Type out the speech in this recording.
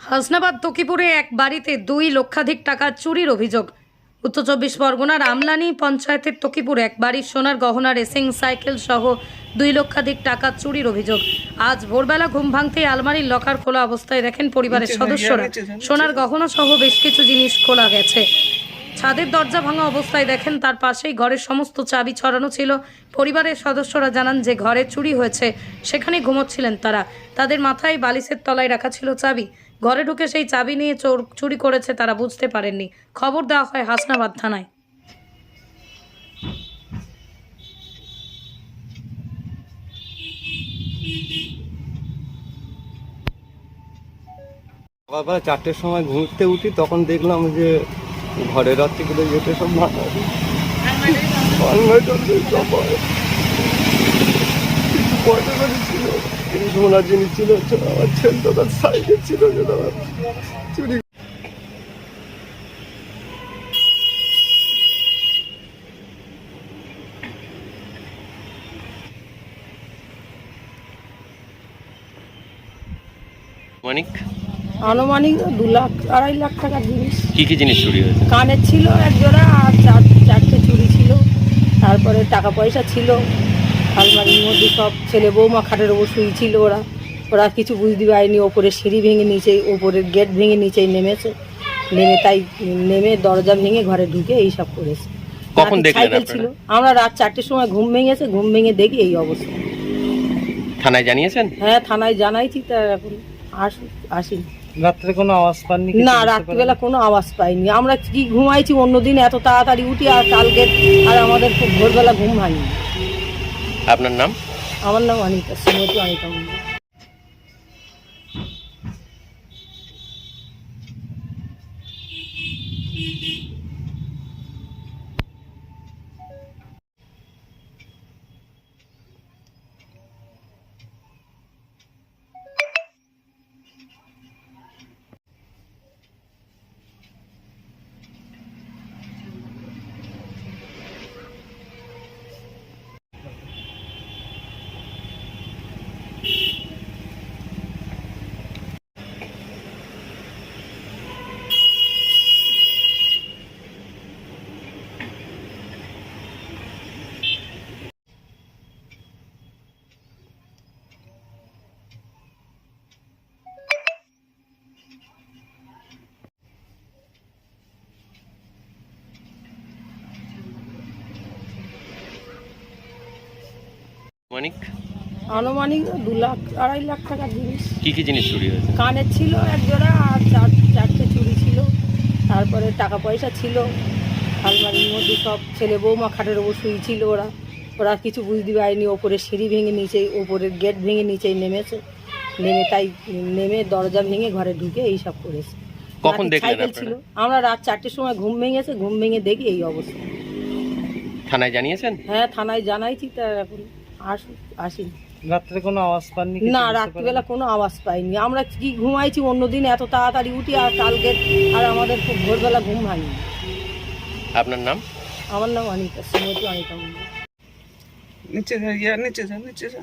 হাসনাবাদ তকিপুরে এক বাড়িতে দুই লক্ষাধিক টাকা চুরির অভিযোগ। উত্তর চব্বিশ পরগনার আমলানি পঞ্চায়েতের তকিপুরে এক বাড়ির সোনার গহনা রেসিং সাইকেল সহ দুই লক্ষাধিক টাকা চুরির অভিযোগ। আজ ভোরবেলা ঘুম ভাঙতেই আলমারির লকার খোলা অবস্থায় দেখেন পরিবারের সদস্যরা। সোনার গহনা সহ বেশ কিছু জিনিস খোলা গেছে। ছাদের দরজা ভাঙা অবস্থায় দেখেন তার পাশেই ঘরের সমস্ত চাবি ছড়ানো ছিল। পরিবারের সদস্যরা জানান যে ঘরে চুরি হয়েছে সেখানে ঘুমোচ্ছিলেন তারা। তাদের মাথায় বালিশের তলায় রাখা ছিল চাবি। ঘরে ঢুকে সেই চাবি নিয়ে চোর চুরি করেছে তারা বুঝতে পারেননি। খবর দেওয়া হয় হাসনাবাদ থানায়। সকালবেলা চারটের সময় ঘুরতে উঠি তখন দেখলাম যে ঘরের রাত্রিগুলো যেতে সব ভাঙা সব ছিল? কিছু সোনার জিনিস ছিল আমার ছেলে তো তার সাইকেল ছিল যেটা আমার চুরি মানিক আনুমানিক দু লাখ আড়াই লাখ টাকার জিনিস। কি কি জিনিস চুরি হয়েছে? কানের ছিল এক জোড়া আর চার চারটে চুরি ছিল। তারপরে টাকা পয়সা ছিল। আলমারির মধ্যে সব ছেলে বৌমা খাটের ওপর শুয়েছিল ওরা। ওরা কিছু বুঝতে পারেনি ওপরে সিঁড়ি ভেঙে নিচে ওপরের গেট ভেঙে নিচেই নেমেছে। নেমে তাই নেমে দরজা ভেঙে ঘরে ঢুকে এই সব করেছে। কখন সাইকেল ছিল। আমরা রাত চারটের সময় ঘুম ভেঙেছে ঘুম ভেঙে দেখি এই অবস্থা। থানায় জানিয়েছেন? হ্যাঁ থানায় জানাইছি তা এখন আসি আসি রাত্রে কোনো আওয়াজ পাননি না রাত্রিবেলা কোনো আওয়াজ পাইনি। আমরা কি ঘুমাইছি অন্যদিন এত তাড়াতাড়ি উঠি আর কালকে আর আমাদের খুব ভোরবেলা ঘুম ভাঙি আপনার নাম? আমার নাম অনিতা শ্রীমতী অনিতা মন্ডল মানিক আনুমানিক দু লাখ আড়াই লাখ টাকার জিনিস। কি কি জিনিস চুরি হয়েছে? কানের ছিল এক জোড়া আর চার চারটে চুড়ি ছিল। তারপরে টাকা পয়সা ছিল। আলমারির মধ্যে সব ছেলে বৌমা খাটের ওপর শুয়েছিল ওরা। ওরা কিছু বুঝতে পারেনি ওপরে সিঁড়ি ভেঙে নিচেই ওপরের গেট ভেঙে নিচেই নেমেছে। নেমে তাই নেমে দরজা ভেঙে ঘরে ঢুকে এই সব করেছে। কখন সাইকেল ছিল। আমরা রাত চারটের সময় ঘুম ভেঙেছে ঘুম ভেঙে দেখি এই অবস্থা। থানায় জানিয়েছেন? হ্যাঁ থানায় জানাইছি তা এখন। আসি আসি রাত্রে কোনো আওয়াজ পাননি না রাত্রিবেলা কোনো আওয়াজ পাইনি। আমরা কি ঘুমাইছি অন্যদিন এত তাড়াতাড়ি উঠি আর কালকে আর আমাদের খুব ভোরবেলা ঘুম ভাঙি আপনার নাম? আমার নাম অনিতা শ্রীমতী অনিতা মন্ডল নিচে যা ইয়া নিচে যা নিচে যা।